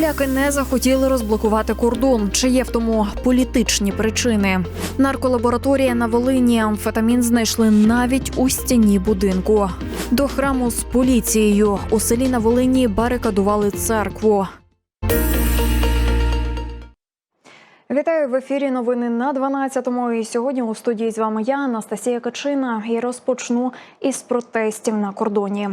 Поляки не захотіли розблокувати кордон. Чи є в тому політичні причини? Нарколабораторія на Волині амфетамін знайшли навіть у стіні будинку. До храму з поліцією у селі на Волині барикадували церкву. Вітаю в ефірі. Новини на 12-му. І сьогодні у студії з вами я, Анастасія Качина, і розпочну із протестів на кордоні.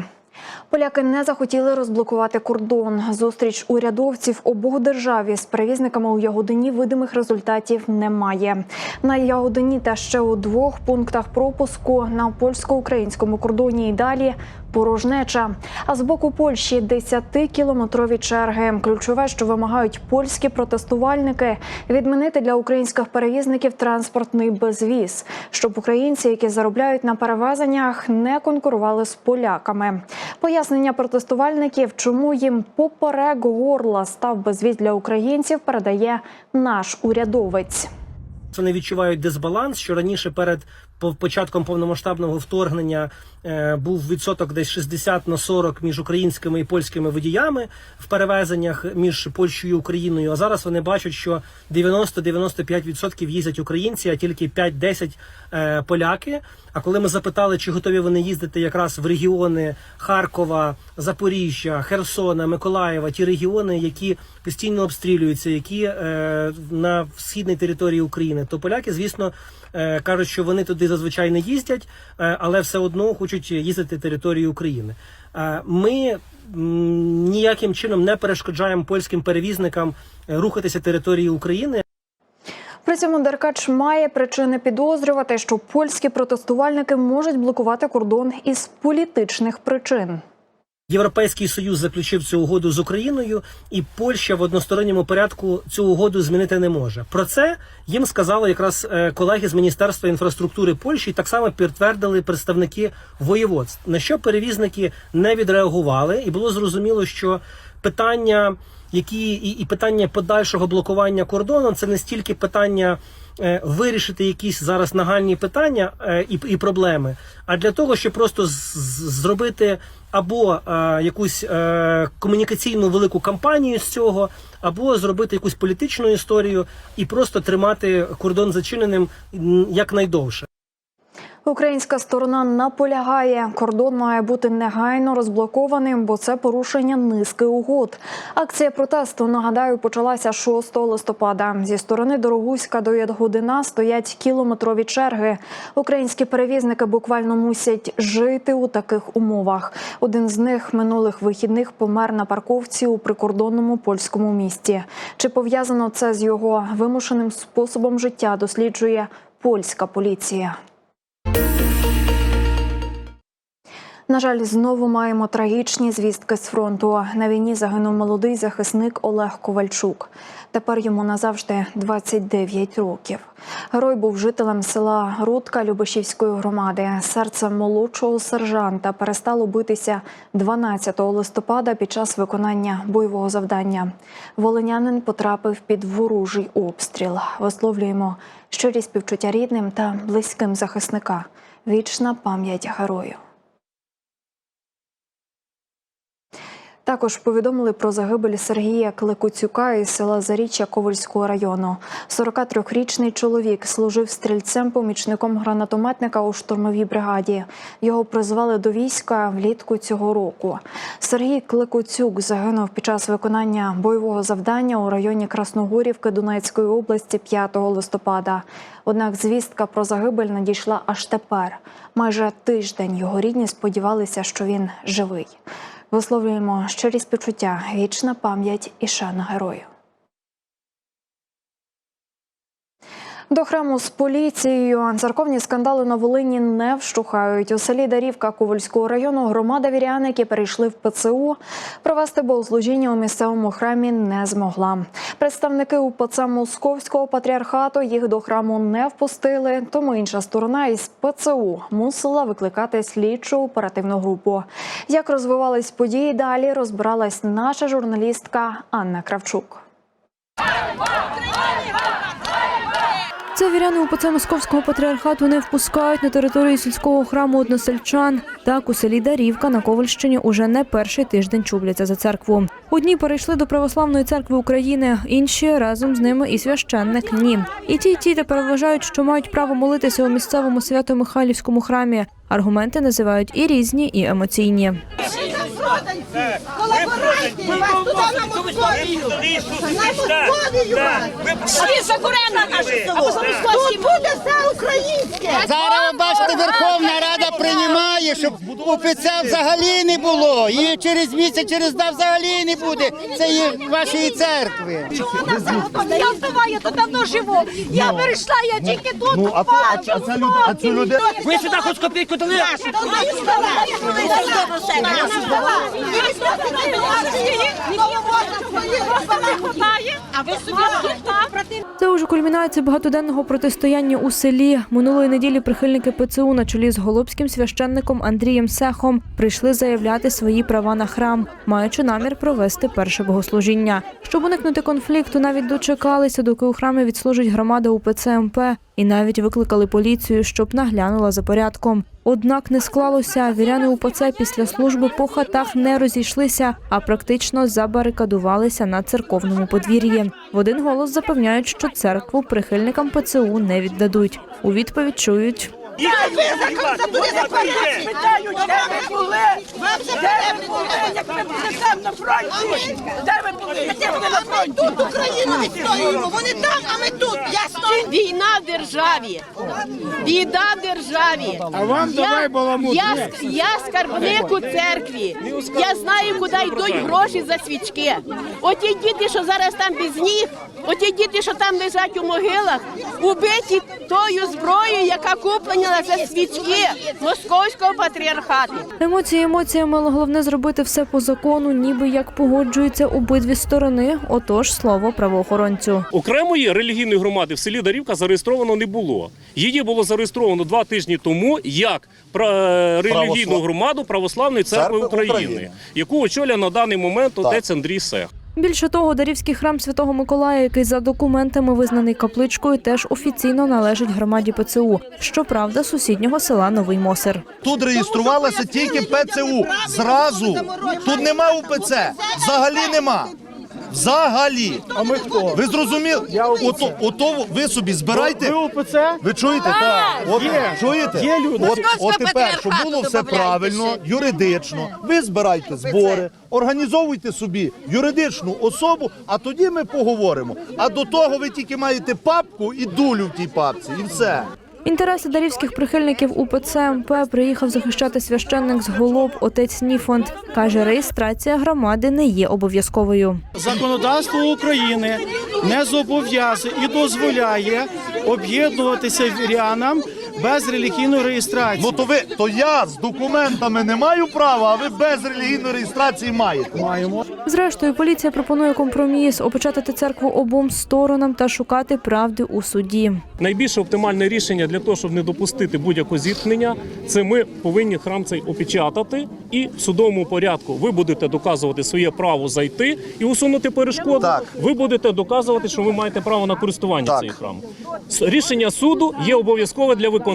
Поляки не захотіли розблокувати кордон. Зустріч урядовців обох державі з перевізниками у Ягодині видимих результатів немає. На Ягодині та ще у двох пунктах пропуску на польсько-українському кордоні і далі порожнеча. А з боку Польщі 10-кілометрові черги. Ключове, що вимагають польські протестувальники, відмінити для українських перевізників транспортний безвіз, щоб українці, які заробляють на перевезеннях, не конкурували з поляками. Пояснення протестувальників, чому їм поперек горла став безвіз для українців, передає наш урядовець. Вони відчувають дисбаланс, що раніше перед початком повномасштабного вторгнення е, був відсоток десь 60 на 40 між українськими і польськими водіями в перевезеннях між Польщею і Україною. А зараз вони бачать, що 90-95% їздять українці, а тільки 5-10 е, поляки. А коли ми запитали, чи готові вони їздити якраз в регіони Харкова, Запоріжжя, Херсона, Миколаєва, ті регіони, які постійно обстрілюються, які е, на східній території України, то поляки, звісно, кажуть, що вони туди зазвичай не їздять, е, але все одно хочуть їздити територією України. Е, Ми ніяким чином не перешкоджаємо польським перевізникам е, рухатися територією України. При цьому Деркач має причини підозрювати, що польські протестувальники можуть блокувати кордон із політичних причин. Європейський союз заключив цю угоду з Україною, і Польща в односторонньому порядку цю угоду змінити не може. Про це їм сказали якраз е, колеги з Міністерства інфраструктури Польщі, і так само підтвердили представники воєводств. На що перевізники не відреагували, і було зрозуміло, що питання, які і, і питання подальшого блокування кордону, це не стільки питання. Е, Вирішити якісь зараз нагальні питання е, і, і проблеми, а для того, щоб просто зробити або е, якусь комунікаційну велику кампанію з цього, або зробити якусь політичну історію і просто тримати кордон зачиненим якнайдовше. Українська сторона наполягає, кордон має бути негайно розблокованим, бо це порушення низки угод. Акція протесту нагадаю почалася 6 листопада. Зі сторони Дорогуська до Ядгодина стоять кілометрові черги. Українські перевізники буквально мусять жити у таких умовах. Один з них минулих вихідних помер на парковці у прикордонному польському місті. Чи пов'язано це з його вимушеним способом життя? Досліджує польська поліція. На жаль, знову маємо трагічні звістки з фронту. На війні загинув молодий захисник Олег Ковальчук. Тепер йому назавжди 29 років. Герой був жителем села Рудка Любешівської громади. Серце молодшого сержанта перестало битися 12 листопада під час виконання бойового завдання. Волинянин потрапив під ворожий обстріл. Висловлюємо щирі співчуття рідним та близьким захисника. Вічна пам'ять герою. Також повідомили про загибель Сергія Кликуцюка із села Заріччя Ковальського району. 43-річний чоловік служив стрільцем-помічником гранатометника у штурмовій бригаді. Його призвали до війська влітку цього року. Сергій Кликуцюк загинув під час виконання бойового завдання у районі Красногорівки Донецької області 5 листопада. Однак звістка про загибель надійшла аж тепер. Майже тиждень його рідні сподівалися, що він живий. Висловлюємо щирі співчуття, вічна пам'ять і шана герою. До храму з поліцією церковні скандали на Волині не вщухають. У селі Дарівка Ковальського району громада вірян, які перейшли в ПЦУ, провести богослужіння у місцевому храмі не змогла. Представники УПЦ Московського патріархату їх до храму не впустили, тому інша сторона із ПЦУ мусила викликати слідчу оперативну групу. Як розвивались події далі, розбиралась наша журналістка Анна Кравчук. Це віряни УПЦ Московського патріархату не впускають на територію сільського храму односельчан. Так у селі Дарівка на Ковальщині уже не перший тиждень чубляться за церкву. Одні перейшли до православної церкви України, інші разом з ними і священник. Ні, і ті, і ті тепер вважають, що мають право молитися у місцевому свято-Михайлівському храмі. Аргументи називають і різні, і емоційні. Колаборантів, вас туди на Московію. На Московію вас. Свіжа корена наше село. Тут буде все українське. Зараз ви бачите, Верховна Рада приймає, щоб УПЦ взагалі не було. І через місяць, через два взагалі не буде. Цієї вашої церкви. Я вдова, я тут давно живу. Я перейшла, я тільки тут Ну, людину... Ви сюди хоч копійку дали? А ви собі тут Це уже кульмінація багатоденного протистояння у селі. Минулої неділі прихильники ПЦУ на чолі з голубським священником Андрієм Сехом прийшли заявляти свої права на храм, маючи намір провести перше богослужіння. Щоб уникнути конфлікту, навіть дочекалися, доки у храмі відслужить громада УПЦ МП, і навіть викликали поліцію, щоб наглянула за порядком. Однак не склалося. Віряни УПЦ після служби по хатах не розійшлися, а практично забарикадувалися на церковному подвір'ї. В один голос запевняють, що церкву прихильникам ПЦУ не віддадуть. У відповідь чують. Питають, де ви були? Де ви були, як були там на фронті? Де ви були? Де ви на фронті? Тут Україну відстоюємо. Вони там, а ми тут. Ясно? Війна в державі. Біда в державі. А вам я, давай я, я скарбник у церкві. Я знаю, куди йдуть гроші за свічки. Оті діти, що зараз там без ніг, оті діти, що там лежать у могилах, убиті тою зброєю, яка куплена за свічки московського патріархату. Емоції емоціями, але головне зробити все по закону, ніби як погоджуються обидві сторони. Отож, слово правоохоронцю. Окремої релігійної громади в селі Дарівка зареєстровано не було. Її було зареєстровано два тижні тому як пра- релігійну громаду Православної церкви Церкви України, України. яку очолює на даний момент отець Андрій Сех. Більше того, Дарівський храм Святого Миколая, який за документами визнаний капличкою, теж офіційно належить громаді ПЦУ. Щоправда, сусіднього села Новий Мосер. Тут реєструвалася тільки ПЦУ. Зразу. Тут нема УПЦ. Взагалі нема. Взагалі. А ми хто? Ви зрозуміли? Ото, ото ви собі збирайте. Ви УПЦ? Ви чуєте? Так. От, чуєте? Є люди. От, от тепер, щоб було все правильно, юридично, ви збирайте збори, організовуйте собі юридичну особу, а тоді ми поговоримо. А до того ви тільки маєте папку і дулю в тій папці, і все. Інтереси дарівських прихильників УПЦ МП приїхав захищати священник з голоб отець Ніфонд. Каже, реєстрація громади не є обов'язковою. Законодавство України не зобов'язує і дозволяє об'єднуватися вірянам без релігійної реєстрації. Ну то ви, то я з документами не маю права, а ви без релігійної реєстрації маєте. маємо. Зрештою, поліція пропонує компроміс опечатати церкву обом сторонам та шукати правди у суді. Найбільш оптимальне рішення для того, щоб не допустити будь-якого зіткнення, це ми повинні храм цей опечатати і в судовому порядку ви будете доказувати своє право зайти і усунути перешкоду. Так. Ви будете доказувати, що ви маєте право на користування храмом. С- Рішення суду є обов'язкове для виконання,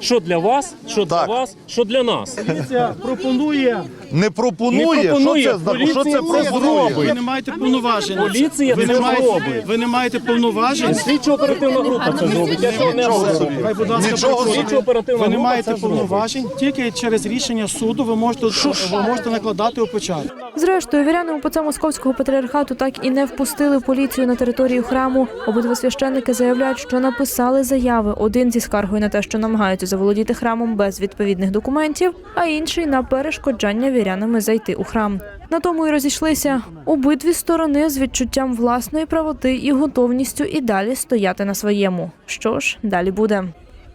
що для вас, що Так. для вас, що для нас. Поліція пропонує. Не пропонує, Не пропонує. що це значить? Що це Поліція про це Ви не маєте повноважень. Поліція ви це не маєте, робить. ви не маєте повноважень. Слідчо оперативна група це зробить. Я цього не роблю. Хай, будь ласка, Нічого працює. Слідчо оперативна ви не група маєте це зробить. повноважень. Тільки через рішення суду ви можете ви можете накладати опечатку. Зрештою, віряни УПЦ Московського патріархату так і не впустили поліцію на територію храму. Обидва священники заявляють, що написали заяви. Один зі скаргою на те, що намагаються заволодіти храмом без відповідних документів, а інший на перешкоджання вірянами зайти у храм. На тому і розійшлися обидві сторони з відчуттям власної правоти і готовністю і далі стояти на своєму. Що ж, далі буде.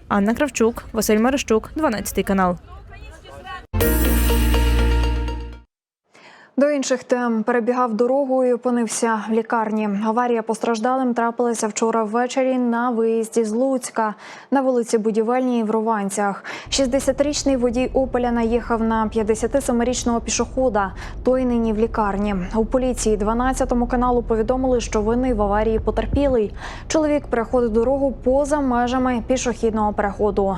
Анна Кравчук, Василь Марищук, 12 канал. До інших тем перебігав дорогу і опинився в лікарні. Аварія постраждалим трапилася вчора ввечері на виїзді з Луцька на вулиці Будівельній в Руванцях. 60-річний водій Опеля наїхав на 57-річного пішохода. Той нині в лікарні. У поліції 12 каналу повідомили, що винний в аварії потерпілий. Чоловік переходив дорогу поза межами пішохідного переходу.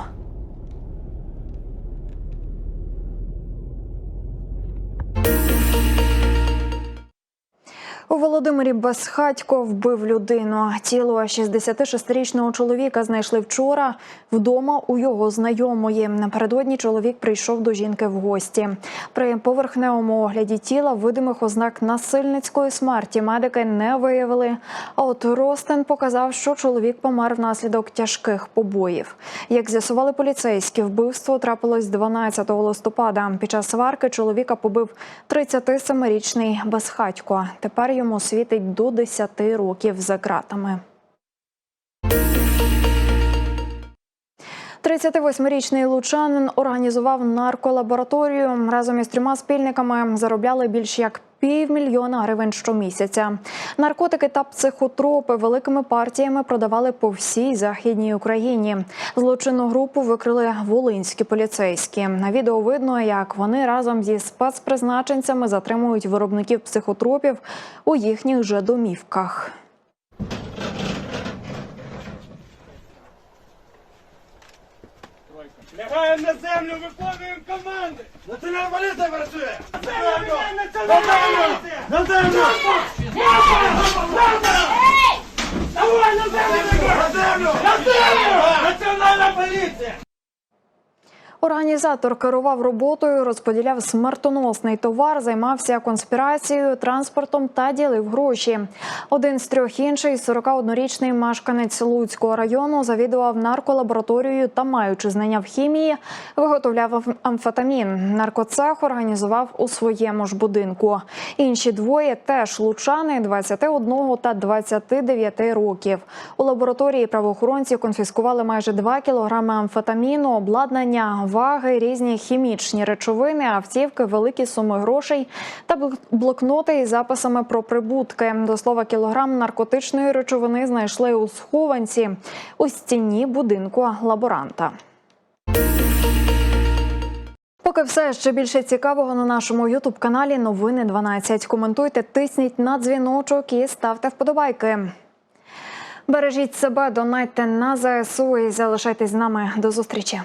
Володимирі Безхатько вбив людину. Тіло 66-річного чоловіка знайшли вчора вдома у його знайомої. Напередодні чоловік прийшов до жінки в гості. При поверхневому огляді тіла видимих ознак насильницької смерті медики не виявили. А от Ростен показав, що чоловік помер внаслідок тяжких побоїв. Як з'ясували поліцейські, вбивство трапилось 12 листопада. Під час сварки чоловіка побив 37-річний Безхатько. Тепер йому світить до 10 років за ґратами. 38-річний лучанин організував нарколабораторію. Разом із трьома спільниками заробляли більш як півмільйона гривень щомісяця. Наркотики та психотропи великими партіями продавали по всій західній Україні. Злочинну групу викрили волинські поліцейські. На відео видно, як вони разом зі спецпризначенцями затримують виробників психотропів у їхніх же домівках. Лягаємо на землю, виконуємо команди! Національна поліція працює! На землю! На землю! На землю! Давай на землю! На землю! На землю! Національна поліція! Організатор керував роботою, розподіляв смертоносний товар, займався конспірацією, транспортом та ділив гроші. Один з трьох інший, 41-річний мешканець Луцького району, завідував нарколабораторією та, маючи знання в хімії, виготовляв амфетамін. Наркоцех організував у своєму ж будинку. Інші двоє теж лучани 21 та 29 років. У лабораторії правоохоронці конфіскували майже 2 кілограми амфетаміну, обладнання, ваги, різні хімічні речовини, автівки, великі суми грошей та бл- блокноти із записами про прибутки. До слова, кілограм наркотичної речовини знайшли у схованці у стіні будинку лаборанта. Поки все ще більше цікавого на нашому ютуб каналі Новини 12. Коментуйте, тисніть на дзвіночок і ставте вподобайки. Бережіть себе, донайте на ЗСУ і залишайтесь з нами. До зустрічі.